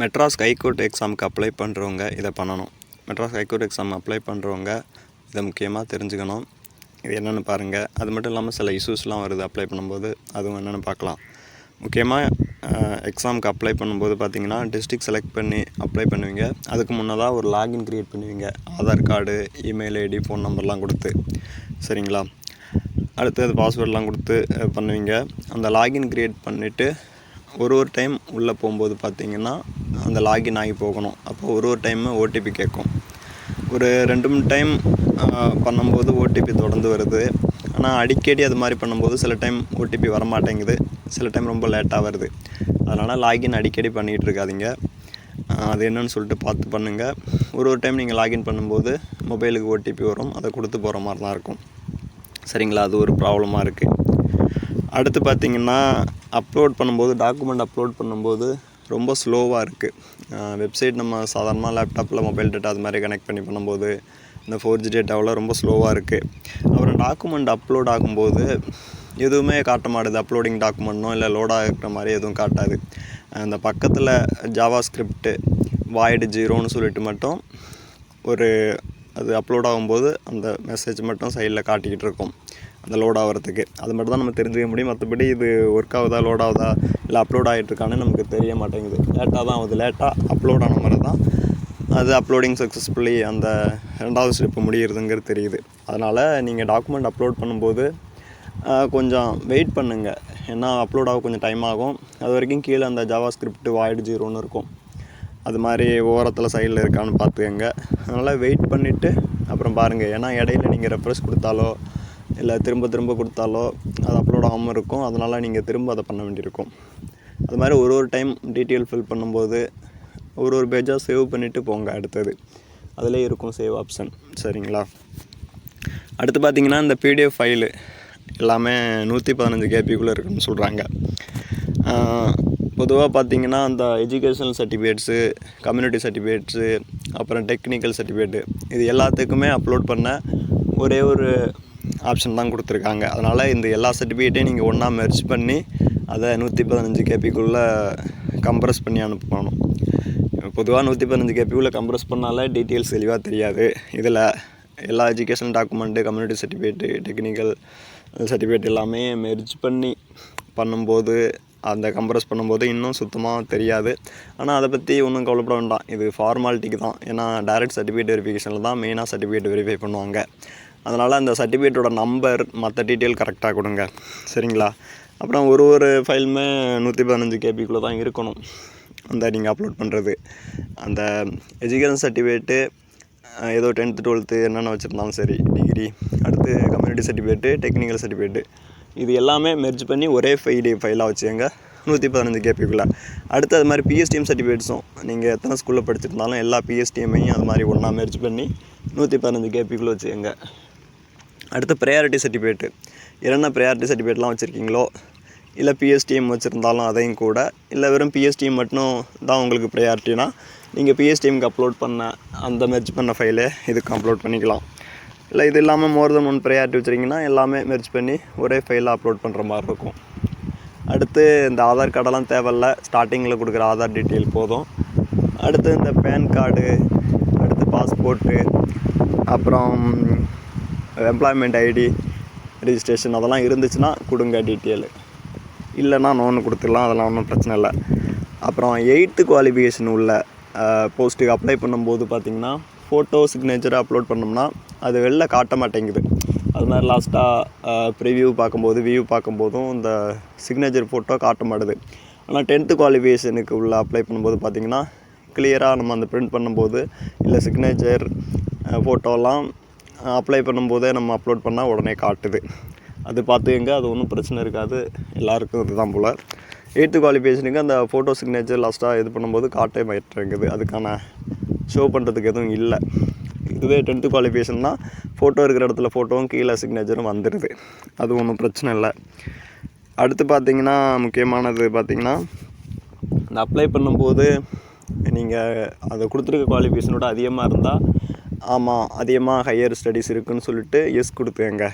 Madras high court எக்ஸாமுக்கு apply பண்ணுறவங்க இதை பண்ணணும். மெட்ராஸ் ஹைகோர்ட் எக்ஸாம் அப்ளை பண்ணுறவங்க இதை முக்கியமாக தெரிஞ்சுக்கணும். இது என்னென்னு பாருங்கள் அது மட்டும் இல்லாமல் சில இஷ்யூஸ்லாம் வருது அப்ளை பண்ணும்போது. அதுவும் என்னென்னு பார்க்கலாம். முக்கியமாக எக்ஸாமுக்கு அப்ளை பண்ணும்போது பார்த்தீங்கன்னா டிஸ்ட்ரிக்ட் செலக்ட் பண்ணி அப்ளை பண்ணுவீங்க. அதுக்கு முன்னதாக ஒரு லாகின் க்ரியேட் பண்ணுவீங்க. Aadhaar card email ID phone நம்பர்லாம் கொடுத்து. சரிங்களா? அடுத்தது பாஸ்வேர்ட்லாம் கொடுத்து பண்ணுவீங்க. அந்த லாகின் க்ரியேட் பண்ணிவிட்டு ஒரு ஒரு டைம் உள்ளே போகும்போது பார்த்தீங்கன்னா அந்த லாகின் ஆகி போகணும். அப்போ ஒரு ஒரு டைமு ஓடிபி கேட்கும். ஒரு ரெண்டு மூணு டைம் பண்ணும்போது ஓடிபி தொடர்ந்து வருது. ஆனால் அடிக்கடி அது மாதிரி பண்ணும்போது சில டைம் ஓடிபி வரமாட்டேங்குது. சில டைம் ரொம்ப லேட்டாக வருது. அதனால் லாகின் அடிக்கடி பண்ணிகிட்டு இருக்காதீங்க. அது என்னன்னு சொல்லிட்டு பார்த்து பண்ணுங்கள் ஒரு ஒரு டைம் நீங்கள் லாகின் பண்ணும்போது மொபைலுக்கு ஓடிபி வரும். அதை கொடுத்து போகிற மாதிரி தான் இருக்கும். சரிங்களா? அது ஒரு ப்ராப்ளமாக இருக்குது அடுத்து பார்த்தீங்கன்னா அப்லோட் பண்ணும்போது டாக்குமெண்ட் அப்லோட் பண்ணும்போது ரொம்ப ஸ்லோவாக இருக்குது வெப்சைட் நம்ம சாதாரணமாக லேப்டாப்பில் மொபைல் டேட்டா அது மாதிரி கனெக்ட் பண்ணி பண்ணும்போது இந்த ஃபோர் ஜி டேட்டாவில் ரொம்ப ஸ்லோவாக இருக்குது அப்புறம் டாக்குமெண்ட் அப்லோட் ஆகும்போது எதுவுமே காட்ட மாட்டுது. அப்லோடிங் டாக்குமெண்ட்னோ இல்லை லோட் ஆகிற மாதிரி எதுவும் காட்டாது. அந்த பக்கத்தில் ஜாவா ஸ்கிரிப்ட்டு வாய்டு ஜீரோன்னு சொல்லிட்டு மட்டும் ஒரு அது அப்லோட் ஆகும்போது அந்த மெசேஜ் மட்டும் சைடில் காட்டிக்கிட்டு இருக்கும். அந்த லோட் ஆகிறதுக்கு அது மட்டும் தான் நம்ம தெரிஞ்சுக்க முடியும். மற்றபடி இது ஒர்க் ஆகுதா லோட் ஆகுதா இல்லை அப்லோட் ஆகிட்டுருக்கான்னு நமக்கு தெரிய மாட்டேங்குது. லேட்டாக தான் ஆகுது. லேட்டாக அப்லோட் ஆன மாதிரி தான் அது அப்லோடிங் சக்ஸஸ்ஃபுல்லி அந்த ரெண்டாவது ஸ்டெப்பு முடியிறதுங்கிறது தெரியுது. அதனால் நீங்கள் டாக்குமெண்ட் அப்லோட் பண்ணும்போது கொஞ்சம் வெயிட் பண்ணுங்கள் ஏன்னா அப்லோட் ஆக கொஞ்சம் டைம் ஆகும். அது வரைக்கும் கீழே அந்த ஜாவா ஸ்கிரிப்ட் வாய்டு ஜீரோன்னு இருக்கும். அது மாதிரி ஓரத்தில் சைடில் இருக்கான்னு பார்த்துக்கங்க. அதனால் வெயிட் பண்ணிவிட்டு அப்புறம் பாருங்கள் ஏன்னா இடையில நீங்கள் ரெஃப்ரெஷ் கொடுத்தாலோ இல்லை திரும்ப திரும்ப கொடுத்தாலோ அது அப்லோட் ஆகாமல் இருக்கும். அதனால் நீங்கள் திரும்ப அதை பண்ண வேண்டியிருக்கும். அது மாதிரி ஒரு ஒரு டைம் டீட்டெயில் ஃபில் பண்ணும்போது ஒரு ஒரு பேஜாக சேவ் பண்ணிவிட்டு போங்க அடுத்தது. அதிலே இருக்கும் சேவ் ஆப்ஷன் சரிங்களா? அடுத்து பார்த்திங்கன்னா இந்த பிடிஎஃப் ஃபைலு எல்லாமே நூற்றி பதினஞ்சு கேபிக்குள்ளே இருக்குன்னு சொல்கிறாங்க பொதுவாக பார்த்தீங்கன்னா அந்த எஜுகேஷனல் சர்டிஃபிகேட்ஸு கம்யூனிட்டி சர்டிஃபிகேட்ஸு அப்புறம் டெக்னிக்கல் சர்டிஃபிகேட்டு இது எல்லாத்துக்குமே அப்லோட் பண்ண ஒரே ஒரு ஆப்ஷன் தான் கொடுத்துருக்காங்க. அதனால் இந்த எல்லா சர்டிஃபிகேட்டையும் நீங்கள் ஒன்றா மெர்ஜ் பண்ணி அதை நூற்றி பதினஞ்சு கேபிக்குள்ளே கம்ப்ரஸ் பண்ணி அனுப்பணும். பொதுவாக நூற்றி பதினஞ்சு கேபிக்குள்ளே கம்ப்ரஸ் பண்ணாலே டீட்டெயில்ஸ் தெளிவாக தெரியாது. இதில் எல்லா education document community certificate technical certificate எல்லாமே மெர்ஜ் பண்ணி பண்ணும்போது அந்த கம்ப்ரஸ் பண்ணும்போது இன்னும் சுத்தமாக தெரியாது. ஆனால் அதை பற்றி ஒன்றும் கவலைப்பட வேண்டாம். இது ஃபார்மாலிட்டிக்கு தான். ஏன்னா டைரக்ட் சர்டிஃபிகேட் வெரிஃபிகேஷனில் தான் மெயினாக சர்டிஃபிகேட் வெரிஃபை பண்ணுவாங்க. அதனால் அந்த சர்டிஃபிகேட்டோட நம்பர் மற்ற டீட்டெயில் கரெக்டாக கொடுங்க. சரிங்களா? அப்புறம் ஒரு ஒரு ஃபைலுமே நூற்றி பதினஞ்சு கேபிக்குள்ளே தான் இருக்கணும். அந்த நீங்கள் அப்லோட் பண்ணுறது அந்த எஜுகேஷன் சர்டிஃபிகேட்டு ஏதோ டென்த்து டுவெல்த்து என்னென்ன வச்சுருந்தாலும் சரி டிகிரி அடுத்து கம்யூனிட்டி சர்டிஃபிகேட்டு டெக்னிக்கல் சர்டிஃபிகேட்டு இது எல்லாமே மெர்ஜ் பண்ணி ஒரே ஃபைடி ஃபைலாக வச்சுக்கோங்க. நூற்றி பதினஞ்சு கேபிக்குள்ளே அடுத்து அது மாதிரி பிஎஸ்டிஎம் சர்டிஃபிகேட்ஸும் நீங்கள் எத்தனை ஸ்கூலில் படிச்சிருந்தாலும் எல்லா பிஎஸ்டிஎம்மையும் அது மாதிரி ஒன்றா மெர்ஜ் பண்ணி நூற்றி பதினஞ்சு கேபிக்குள்ளே வச்சுக்கோங்க. அடுத்து ப்ரையாரிட்டி சர்டிஃபிகேட்டு என்னென்ன ப்ரையாரிட்டி சர்டிஃபிகேட்லாம் வச்சுருக்கீங்களோ இல்லை பிஎஸ்டிஎம் வச்சுருந்தாலும் அதையும் கூட இல்லை வெறும் பிஎஸ்டிஎம் மட்டும் தான் உங்களுக்கு ப்ரையாரிட்டினா நீங்கள் பிஎஸ்டிஎம்க்கு அப்லோட் பண்ண அந்த மெர்ஜ் பண்ண ஃபைலை இதுக்கு அப்லோட் பண்ணிக்கலாம். இல்லை இது இல்லாமல் மோர் தென் ஒன் ப்ரையாரிட்டி வச்சுருக்கீங்கன்னா எல்லாமே மெர்ஜ் பண்ணி ஒரே ஃபைலில் அப்லோட் பண்ணுற மாதிரி இருக்கும். அடுத்து இந்த ஆதார் கார்டெல்லாம் தேவையில்ல ஸ்டார்டிங்கில் கொடுக்குற ஆதார் டீட்டெயில் போதும். அடுத்து இந்த பேன் கார்டு அடுத்து பாஸ்போர்ட்டு அப்புறம் எம்ப்ளாய்மெண்ட் ஐடி ரிஜிஸ்ட்ரேஷன் அதெல்லாம் இருந்துச்சுன்னா கொடுங்க டீட்டெயிலு இல்லைன்னா நோன்னு கொடுத்துடலாம் அதெல்லாம் ஒன்றும் பிரச்சனை இல்லை. அப்புறம் எயித்து குவாலிஃபிகேஷன் உள்ள போஸ்ட்டுக்கு அப்ளை பண்ணும்போது பார்த்தீங்கன்னா ஃபோட்டோ சிக்னேச்சர் அப்லோட் பண்ணோம்னா அது வெளில காட்ட மாட்டேங்குது. அது மாதிரி லாஸ்ட்டாக ப்ரிவியூ பார்க்கும்போது வியூ பார்க்கும்போதும் இந்த சிக்னேச்சர் ஃபோட்டோ காட்ட மாட்டுது. ஆனால் டென்த்து குவாலிஃபிகேஷனுக்கு உள்ள அப்ளை பண்ணும்போது பார்த்திங்கன்னா கிளியராக நம்ம அந்த பிரிண்ட் பண்ணும்போது இல்லை சிக்னேச்சர் ஃபோட்டோலாம் அப்ளை பண்ணும்போதே நம்ம அப்லோட் பண்ணால் உடனே காட்டுது. அது பார்த்துக்கங்க அது ஒன்றும் பிரச்சனை இருக்காது. எல்லாருக்கும் இதுதான் போல். எயித்து குவாலிஃபிகேஷனுக்கு அந்த ஃபோட்டோ சிக்னேச்சர் லாஸ்ட்டாக இது பண்ணும்போது காட்டே மாட்டேங்குது அதுக்கான ஷோ பண்ணுறதுக்கு எதுவும் இல்லை. இதுவே டென்த்து குவாலிஃபிகேஷன் தான் ஃபோட்டோ இருக்கிற இடத்துல ஃபோட்டோவும் கீழே சிக்னேச்சரும் வந்துடுது அது ஒன்றும் பிரச்சனை இல்லை. அடுத்து பார்த்தீங்கன்னா முக்கியமானது பார்த்திங்கன்னா இந்த அப்ளை பண்ணும்போது நீங்கள் அதை கொடுத்துருக்க குவாலிஃபிகேஷனோட அதிகமாக இருந்தால் ஆமாம் அதிகமாக ஹையர் ஸ்டடீஸ் இருக்குன்னு சொல்லிட்டு எஸ் கொடுத்தேங்க.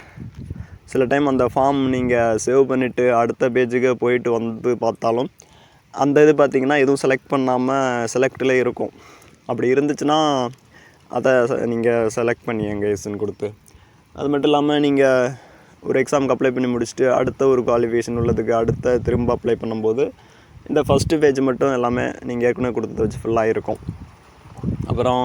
சில டைம் அந்த ஃபார்ம் நீங்கள் சேவ் பண்ணிவிட்டு அடுத்த பேஜுக்கு போயிட்டு வந்து பார்த்தாலும் அந்த இது பார்த்தீங்கன்னா எதுவும் செலக்ட் பண்ணாமல் செலக்டில் இருக்கும். அப்படி இருந்துச்சுன்னா அதை நீங்கள் செலக்ட் பண்ணியங்க எஸ்ன்னு கொடுத்து. அது மட்டும் இல்லாமல் நீங்கள் ஒரு எக்ஸாமுக்கு அப்ளை பண்ணி முடிச்சுட்டு அடுத்த ஒரு குவாலிஃபிகேஷன் உள்ளதுக்கு அடுத்த திரும்ப அப்ளை பண்ணும்போது இந்த ஃபஸ்ட்டு பேஜ் மட்டும் எல்லாமே நீங்கள் ஏற்கனவே கொடுத்தது வச்சு ஃபுல்லாக இருக்கும். அப்புறம்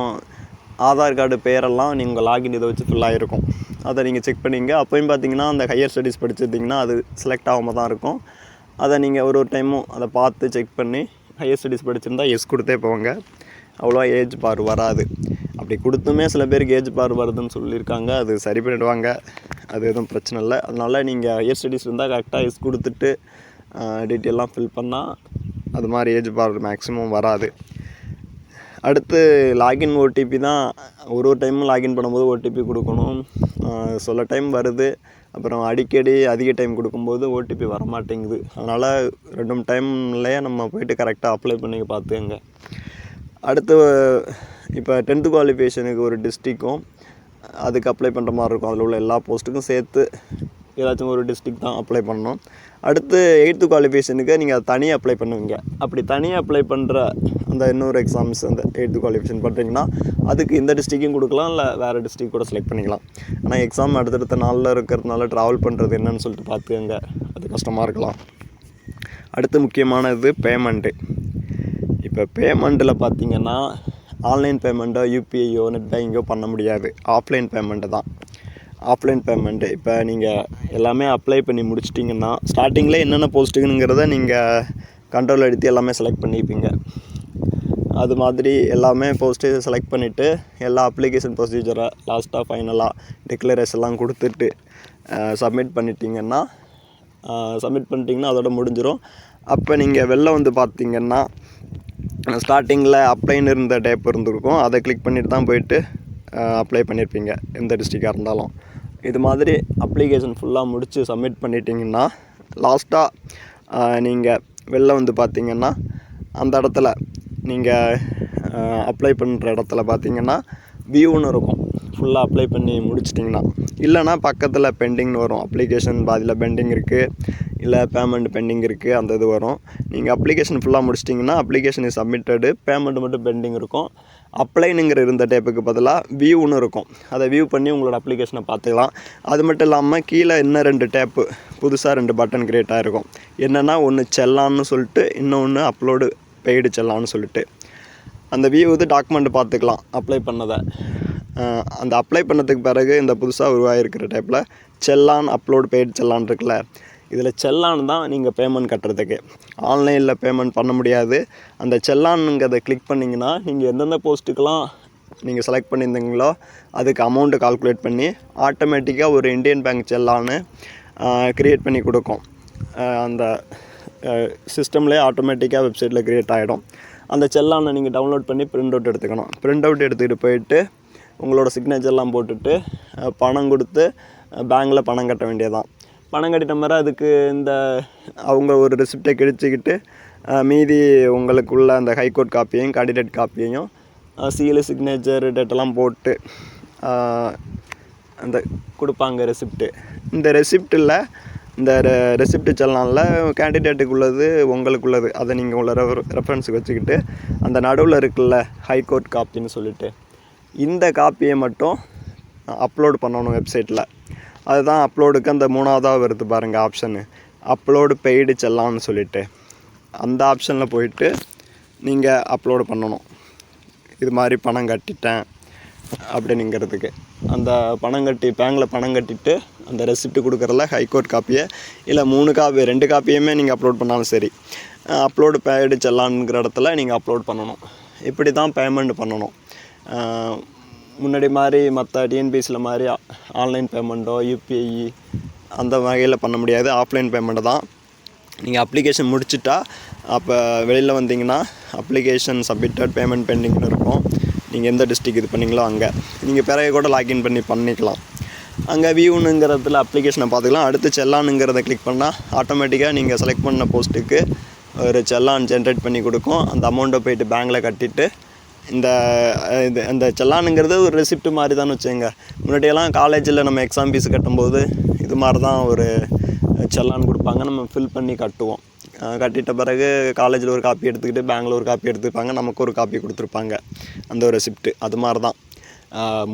ஆதார் கார்டு பேரெல்லாம் நீங்கள் லாகின் இதை வச்சு ஃபுல்லாக இருக்கும் அதை நீங்கள் செக் பண்ணிங்க. அப்போயும் பார்த்தீங்கன்னா அந்த ஹையர் ஸ்டடீஸ் படிச்சிருந்தீங்கன்னா அது செலக்ட் ஆகாமல் தான் இருக்கும். அதை நீங்கள் ஒரு ஒரு டைமும் அதை பார்த்து செக் பண்ணி ஹையர் ஸ்டடீஸ் படிச்சிருந்தா எஸ் கொடுத்தே போவாங்க அவ்வளோ ஏஜ் பார் வராது. அப்படி கொடுத்துமே சில பேருக்கு ஏஜ் பார் வருதுன்னு சொல்லியிருக்காங்க. அது சரி பண்ணிடுவாங்க. அது எதுவும் பிரச்சனை இல்லை. அதனால் நீங்கள் ஹையர் ஸ்டடீஸ் இருந்தால் கரெக்டாக எஸ் கொடுத்துட்டு டீட்டெயிலாம் ஃபில் பண்ணால் அது மாதிரி ஏஜ் பார் மேக்ஸிமம் வராது. அடுத்து லாகின் ஓடிபி தான். ஒரு ஒரு டைமும் லாகின் பண்ணும்போது ஓடிபி கொடுக்கணும். சில டைம் வருது. அப்புறம் அடிக்கடி அதிக டைம் கொடுக்கும்போது ஓடிபி வர மாட்டேங்குது அதனால் ரெண்டு மூணு டைம்லேயே நம்ம போய்ட்டு கரெக்டாக அப்ளை பண்ணி பார்த்துங்க அடுத்து இப்போ டென்த்து குவாலிஃபிகேஷனுக்கு ஒரு டிஸ்ட்ரிக்கும் அதுக்கு அப்ளை பண்ணுற மாதிரி இருக்கும். அதில் உள்ள எல்லா போஸ்ட்டுக்கும் சேர்த்து ஏதாச்சும் ஒரு டிஸ்ட்ரிக் தான் அப்ளை பண்ணணும். அடுத்து எயித்து குவாலிஃபிகேஷனுக்கு நீங்கள் அதை தனியாக அப்ளை பண்ணுவீங்க. அப்படி தனியாக அப்ளை பண்ணுற அந்த இன்னொரு எக்ஸாம்ஸ் அந்த எயித்து குவாலிஃபிகேஷன் பண்ணுறீங்கன்னா அதுக்கு இந்த டிஸ்ட்ரிக்கும் கொடுக்கலாம் இல்லை வேறு டிஸ்ட்ரிக் கூட செலக்ட் பண்ணிக்கலாம். ஆனால் எக்ஸாம் அடுத்தடுத்த நாளில் இருக்கிறதுனால ட்ராவல் பண்ணுறது என்னன்னு சொல்லிட்டு பார்த்துக்கங்க அது கஷ்டமாக இருக்கலாம். அடுத்து முக்கியமானது பேமெண்ட்டு இப்போ பேமெண்ட்டில் பார்த்தீங்கன்னா ஆன்லைன் பேமெண்ட்டோ யூபிஐயோ நெட் பேங்கிங்கோ பண்ண முடியாது. ஆஃப்லைன் பேமெண்ட்டு தான். ஆஃப்லைன் பேமெண்ட்டு இப்போ நீங்கள் எல்லாமே அப்ளை பண்ணி முடிச்சிட்டிங்கன்னா ஸ்டார்டிங்கில் என்னென்ன போஸ்ட்டுங்கிறத நீங்கள் கண்ட்ரோல் எடுத்து எல்லாமே செலக்ட் பண்ணிப்பீங்க. அது மாதிரி எல்லாமே போஸ்ட்டு செலக்ட் பண்ணிவிட்டு எல்லா அப்ளிகேஷன் ப்ரொசீஜரை லாஸ்ட்டாக ஃபைனலாக டிக்ளரேஷன்லாம் கொடுத்துட்டு சப்மிட் பண்ணிட்டீங்கன்னா சப்மிட் பண்ணிட்டீங்கன்னா அதோட முடிஞ்சிடும் அப்போ நீங்கள் வெளில வந்து பார்த்தீங்கன்னா ஸ்டார்டிங்கில் அப்ளைன்னு இருந்த டேப் இருந்திருக்கும். அதை கிளிக் பண்ணிட்டு தான் போயிட்டு அப்ளை பண்ணியிருப்பீங்க எந்த டிஸ்ட்ரிக்டாக இருந்தாலும். இது மாதிரி அப்ளிகேஷன் ஃபுல்லாக முடித்து சப்மிட் பண்ணிட்டீங்கன்னா லாஸ்ட்டாக நீங்கள் வெளில வந்து பார்த்தீங்கன்னா அந்த இடத்துல நீங்கள் அப்ளை பண்ணுற இடத்துல பார்த்தீங்கன்னா வியூன்னு இருக்கும். ஃபுல்லாக அப்ளை பண்ணி முடிச்சிட்டிங்கன்னா. இல்லைன்னா பக்கத்தில் பெண்டிங்னு வரும். அப்ளிகேஷன் பாதியில் பெண்டிங் இருக்குது இல்லை பேமெண்ட் பெண்டிங் இருக்குது அந்த இது வரும். நீங்கள் அப்ளிகேஷன் ஃபுல்லாக முடிச்சிட்டிங்கன்னா அப்ளிகேஷன் இஸ் சப்மிட்டடு பேமெண்ட் மட்டும் பெண்டிங் இருக்கும். அப்ளைனுங்கிற இருந்த டேப்புக்கு பதிலாக வியூன்னு இருக்கும். அதை வியூ பண்ணி உங்களோட அப்ளிகேஷனை பார்த்துக்கலாம். அது மட்டும் இல்லாமல் கீழே இன்னும் ரெண்டு டேப்பு புதுசாக ரெண்டு பட்டன் கிரியேட் ஆகிருக்கும் என்னென்னா ஒன்று செல்லான்னு சொல்லிட்டு இன்னொன்று அப்லோடு பெய்டு செல்லான்னு சொல்லிட்டு. அந்த வியூ இது டாக்குமெண்ட் பார்த்துக்கலாம் அப்ளை பண்ணதை. அந்த அப்ளை பண்ணதுக்கு பிறகு இந்த புதுசாக உருவாகிருக்கிற டைப்பில் செல்லான் அப்லோட் பெய்டு செல்லான் இருக்குல்ல இதில் செல்லான் தான் நீங்கள் பேமெண்ட் கட்டுறதுக்கு. ஆன்லைனில் பேமெண்ட் பண்ண முடியாது. அந்த செல்லானுங்கிறத கிளிக் பண்ணிங்கன்னா நீங்கள் எந்தெந்த போஸ்ட்டுக்கெலாம் நீங்கள் செலக்ட் பண்ணியிருந்தீங்களோ அதுக்கு அமௌண்ட்டு கால்குலேட் பண்ணி ஆட்டோமேட்டிக்காக ஒரு இந்தியன் பேங்க் செல்லான்னு க்ரியேட் பண்ணி கொடுக்கும். அந்த சிஸ்டம்லேயே ஆட்டோமேட்டிக்காக வெப்சைட்டில் க்ரியேட் ஆகிடும் அந்த செல்லானை நீங்கள் டவுன்லோட் பண்ணி பிரிண்ட் அவுட் எடுத்துக்கணும். பிரிண்ட் அவுட் எடுத்துக்கிட்டு போயிட்டு உங்களோட சிக்னேச்சர்லாம் போட்டுட்டு பணம் கொடுத்து பேங்க்கில் பணம் கட்ட வேண்டியதான் பணம் கட்டிட்ட மாதிரி அதுக்கு இந்த அவங்க ஒரு ரெசிப்டை கிழிச்சிக்கிட்டு மீதி உங்களுக்குள்ள அந்த ஹைகோர்ட் காப்பியையும் கேண்டிடேட் காப்பியையும் சீலு சிக்னேச்சர் டேட்டெல்லாம் போட்டு அந்த கொடுப்பாங்க ரெசிப்ட்டு இந்த ரெசிப்ட்டில் இந்த ரெசிப்ட் செல்லானில் கேண்டிடேட்டுக்குள்ளது உங்களுக்குள்ளது. அதை நீங்கள் உள்ள ரெஃபரன்ஸுக்கு வச்சுக்கிட்டு அந்த நடுவில் இருக்குல்ல ஹைகோர்ட் காப்பின்னு சொல்லிட்டு இந்த காப்பியை மட்டும் அப்லோடு பண்ணணும் வெப்சைட்டில் அதுதான் அப்லோடுக்கு அந்த மூணாவதாக வருது பாருங்கள் ஆப்ஷனு அப்லோடு பெய்டு செல்லான்னு சொல்லிட்டு. அந்த ஆப்ஷனில் போயிட்டு நீங்கள் அப்லோடு பண்ணணும். இது மாதிரி பணம் கட்டிட்டேன் அப்படின்னுங்கிறதுக்கு அந்த பணம் கட்டி பேங்கில் பணம் கட்டிட்டு அந்த ரெசிப்ட் கொடுக்குறதுல ஹைகோர்ட் காப்பியை இல்லை மூணு காப்பி ரெண்டு காப்பியுமே நீங்கள் அப்லோட் பண்ணாலும் சரி. அப்லோடு பேடு செல்லான்ங்கிற இடத்துல நீங்கள் அப்லோட் பண்ணணும். இப்படி தான் பேமெண்ட் பண்ணணும் முன்னாடி மாதிரி மற்ற டிஎன்பிஎஸில் மாதிரி ஆன்லைன் பேமெண்ட்டோ யூபிஐ அந்த வகையில் பண்ண முடியாது. ஆஃப்லைன் பேமெண்ட்டு தான். நீங்கள் அப்ளிகேஷன் முடிச்சிட்டா அப்போ வெளியில் வந்தீங்கன்னா அப்ளிகேஷன் சப்மிட்டட் பேமெண்ட் பெண்டிங்னு இருக்கும். நீங்கள் எந்த டிஸ்ட்ரிக் இது பண்ணீங்களோ அங்கே. நீங்கள் பிறகு கூட லாக்இன் பண்ணி பண்ணிக்கலாம். அங்கே வியூனுங்கிறதுல அப்ளிகேஷனை பார்த்துக்கலாம். அடுத்து செல்லானுங்கிறத கிளிக் பண்ணால் ஆட்டோமேட்டிக்காக நீங்கள் செலக்ட் பண்ண போஸ்ட்டுக்கு ஒரு செல்லான் ஜென்ரேட் பண்ணி கொடுக்கும். அந்த அமௌண்ட்டை போயிட்டு பேங்க்கில் கட்டிட்டு இந்த இது அந்த செல்லானுங்கிறது ஒரு ரெசிப்ட் மாதிரி தான் வச்சுங்க முன்னாடியெல்லாம் காலேஜில் நம்ம எக்ஸாம் ஃபீஸ் கட்டும்போது இது மாதிரி தான் ஒரு செல்லான் கொடுப்பாங்க. நம்ம ஃபில் பண்ணி கட்டுவோம். கட்டிட்ட பிறகு காலேஜில் ஒரு காப்பி எடுத்துக்கிட்டு பேங்க்கில் ஒரு காப்பி எடுத்துப்பாங்க. நமக்கு ஒரு காப்பி கொடுத்துருப்பாங்க. அந்த ஒரு ரெசிப்ட்டு அது மாதிரி தான்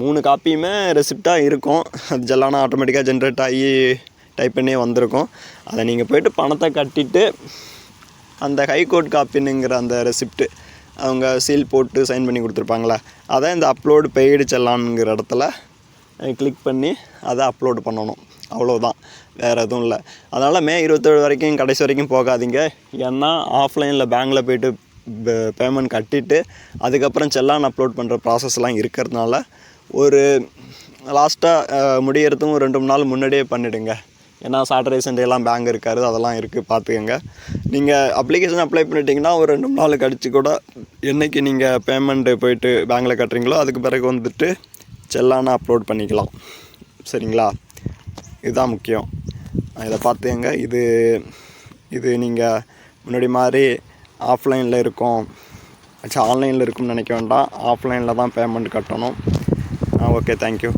மூணு காப்பியுமே ரெசிப்டாக இருக்கும். அது ஜெல்லானா ஆட்டோமேட்டிக்காக ஜென்ரேட் ஆகி டைப் பண்ணி வந்திருக்கும். அதை நீங்கள் போயிட்டு பணத்தை கட்டிட்டு அந்த ஹைகோர்ட் காப்பினுங்கிற அந்த ரெசிப்ட்டு அவங்க சீல் போட்டு சைன் பண்ணி கொடுத்துருப்பாங்களே? அதை இந்த அப்லோடு பெய்டு செல்லான்ங்கிற இடத்துல கிளிக் பண்ணி அதை அப்லோடு பண்ணணும். அவ்வளோதான் வேறு எதுவும் இல்லை. அதனால் மே இருபத்தேழு வரைக்கும் கடைசி வரைக்கும் போகாதீங்க. ஏன்னா ஆஃப்லைனில் பேங்கில் போயிட்டு பேமெண்ட் கட்டிட்டு அதுக்கப்புறம் செல்லான் அப்லோட் பண்ணுற ப்ராசஸ்லாம் இருக்கிறதுனால ஒரு லாஸ்ட்டாக முடியறதும் ரெண்டு மூணு நாள் முன்னாடியே பண்ணிவிடுங்க ஏன்னா சாட்டர்டே சண்டேலாம் பேங்க் இருக்காது அதெல்லாம் இருக்குது பார்த்துக்கோங்க. நீங்கள் அப்ளிகேஷன் அப்ளை பண்ணிட்டீங்கன்னா ஒரு ரெண்டு மூணு நாள் கழிச்சு கூட என்னைக்கு நீங்கள் பேமெண்ட்டு போயிட்டு பேங்க்கில் கட்டுறீங்களோ அதுக்கு பிறகு வந்துட்டு செல்லான அப்லோட் பண்ணிக்கலாம். சரிங்களா? இதுதான் முக்கியம். இதை பார்த்துக்கங்க. இது இது நீங்கள் முன்னாடி மாதிரி ஆஃப்லைனில் இருக்கும். ஆக்சுவலி ஆன்லைனில் இருக்கும்னு நினைக்க வேண்டாம். ஆஃப்லைனில் தான் பேமெண்ட் கட்டணும். Okay thank you